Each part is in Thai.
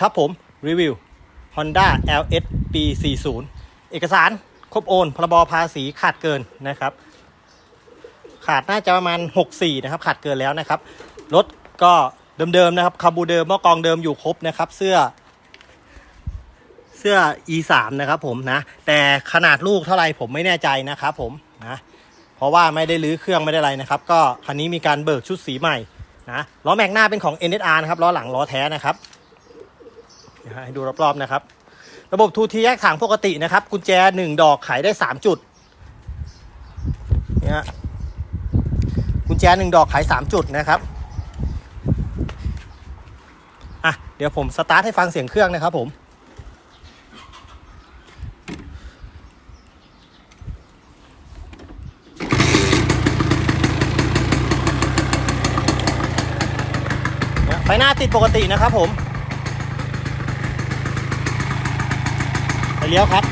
ครับผม รีวิว Honda LS ปี 40 เอกสารครบโอน พรบภาษีขาดเกินนะครับ ขาดน่าจะประมาณ 64 นะครับ ขาดเกินแล้วนะครับ รถก็เดิมๆนะครับคาบูเดิมหม้อกองเดิมอยู่ครบนะครับ เสื้อ เสื้อ E3 นะครับผมนะ แต่ขนาดลูกเท่าไหร่ผมไม่แน่ใจนะครับผมนะ เพราะว่าไม่ได้รื้อเครื่องไม่ได้อะไรนะครับ ก็คันนี้มีการเบิกชุดสีใหม่นะ ล้อแม็กหน้าเป็นของ NSR นะครับ ล้อหลังล้อแท้นะครับ ให้ดูรอบๆนะครับ ระบบทูทีแยกถังปกตินะครับ กุญแจ1ดอกไขได้3จุดเนี่ยกุญแจ1ดอกไข3จุดนะครับอะเดี๋ยวผมสตาร์ทให้ฟังเสียงเครื่องนะครับผมไฟหน้าติดปกตินะครับผมไฟ เลี้ยวครับ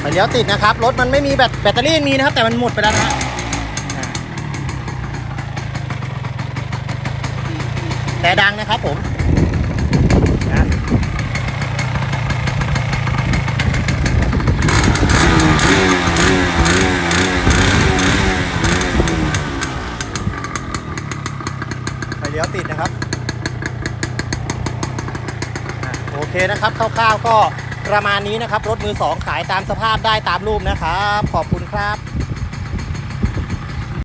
ไฟเลี้ยวติดนะครับ รถมันไม่มีแบตแบตเตอรี่มีนะครับ แต่มันหมดไปแล้วนะฮะแต่ดังนะครับผมไฟเลี้ยวติดนะครับอะโอ เคนะครับคร่าวๆก็ประมาณนี้นะครับ รถมือสองขายตามสภาพได้ตามรูปนะครับ ขอบคุณครับ